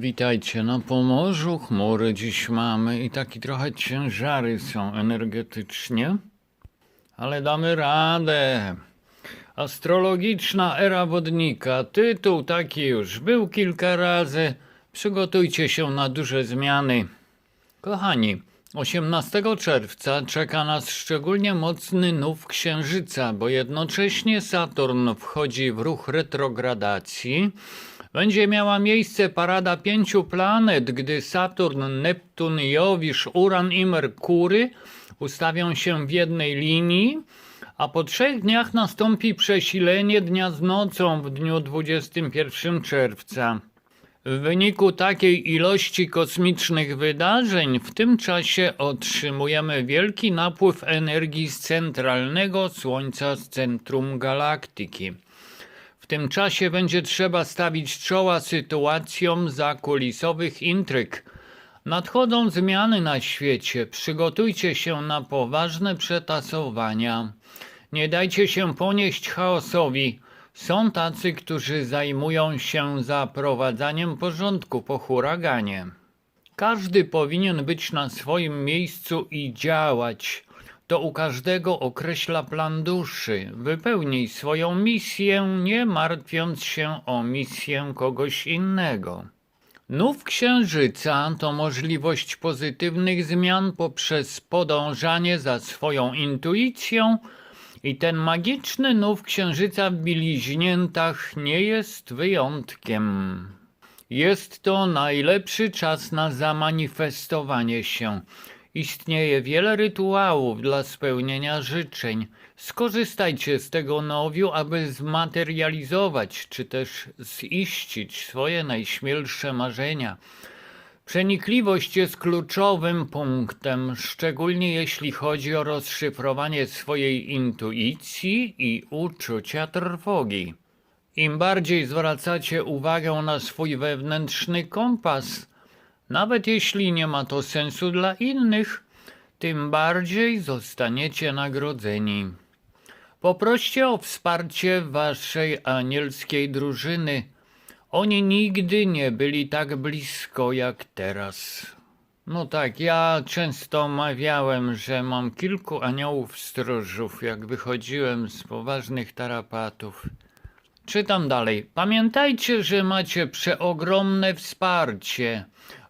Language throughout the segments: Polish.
Witajcie na Pomorzu. Chmury dziś mamy i taki trochę ciężary są energetycznie, ale damy radę. Astrologiczna era wodnika. Tytuł taki już był kilka razy. Przygotujcie się na duże zmiany. Kochani, 18 czerwca czeka nas szczególnie mocny nów księżyca, bo jednocześnie Saturn wchodzi w ruch retrogradacji. Będzie miała miejsce parada pięciu planet, gdy Saturn, Neptun, Jowisz, Uran i Merkury ustawią się w jednej linii, a po trzech dniach nastąpi przesilenie dnia z nocą w dniu 21 czerwca. W wyniku takiej ilości kosmicznych wydarzeń w tym czasie otrzymujemy wielki napływ energii z centralnego Słońca z centrum galaktyki. Tym czasie będzie trzeba stawić czoła sytuacjom zakulisowych intryg. Nadchodzą zmiany na świecie. Przygotujcie się na poważne przetasowania. Nie dajcie się ponieść chaosowi. Są tacy, którzy zajmują się zaprowadzaniem porządku po huraganie. Każdy powinien być na swoim miejscu i działać. To u każdego określa plan duszy. Wypełnij swoją misję, nie martwiąc się o misję kogoś innego. Nów księżyca to możliwość pozytywnych zmian poprzez podążanie za swoją intuicją i ten magiczny nów księżyca w bliźniętach nie jest wyjątkiem. Jest to najlepszy czas na zamanifestowanie się. Istnieje wiele rytuałów dla spełnienia życzeń. Skorzystajcie z tego nowiu, aby zmaterializować czy też ziścić swoje najśmielsze marzenia. Przenikliwość jest kluczowym punktem, szczególnie jeśli chodzi o rozszyfrowanie swojej intuicji i uczucia trwogi. Im bardziej zwracacie uwagę na swój wewnętrzny kompas, nawet jeśli nie ma to sensu dla innych, tym bardziej zostaniecie nagrodzeni. Poproście o wsparcie waszej anielskiej drużyny. Oni nigdy nie byli tak blisko jak teraz. No tak, ja często mawiałem, że mam kilku aniołów stróżów, jak wychodziłem z poważnych tarapatów. Czytam dalej. Pamiętajcie, że macie przeogromne wsparcie,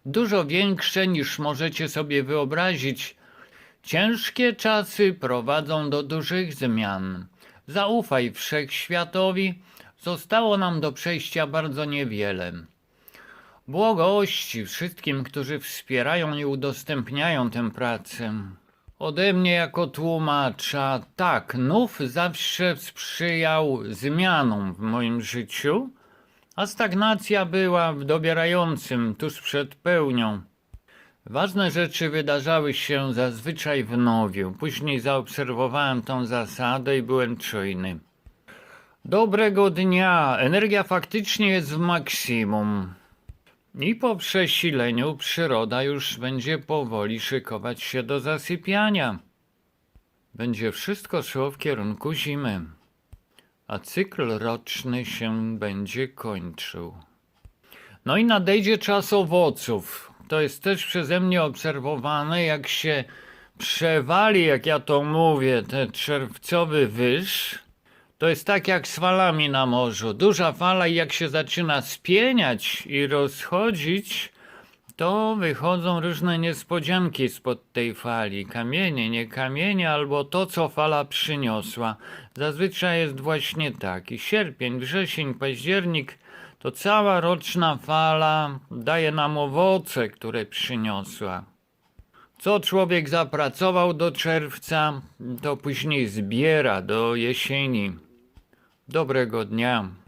dużo większe niż możecie sobie wyobrazić. Ciężkie czasy prowadzą do dużych zmian. Zaufaj wszechświatowi, zostało nam do przejścia bardzo niewiele. Błogości wszystkim, którzy wspierają i udostępniają tę pracę. Ode mnie jako tłumacza, tak, nów zawsze sprzyjał zmianom w moim życiu, a stagnacja była w dobierającym tuż przed pełnią. Ważne rzeczy wydarzały się zazwyczaj w nowiu. Później zaobserwowałem tą zasadę i byłem czujny. Dobrego dnia. Energia faktycznie jest w maksimum. I po przesileniu przyroda już będzie powoli szykować się do zasypiania. Będzie wszystko szło w kierunku zimy, a cykl roczny się będzie kończył. No i nadejdzie czas owoców. To jest też przeze mnie obserwowane, jak się przewali, jak ja to mówię, ten czerwcowy wyż. To jest tak jak z falami na morzu. Duża fala i jak się zaczyna spieniać i rozchodzić, to wychodzą różne niespodzianki spod tej fali. Kamienie, nie kamienie, albo to, co fala przyniosła. Zazwyczaj jest właśnie tak. I sierpień, wrzesień, październik to cała roczna fala daje nam owoce, które przyniosła. Co człowiek zapracował do czerwca, to później zbiera do jesieni. Dobrego dnia.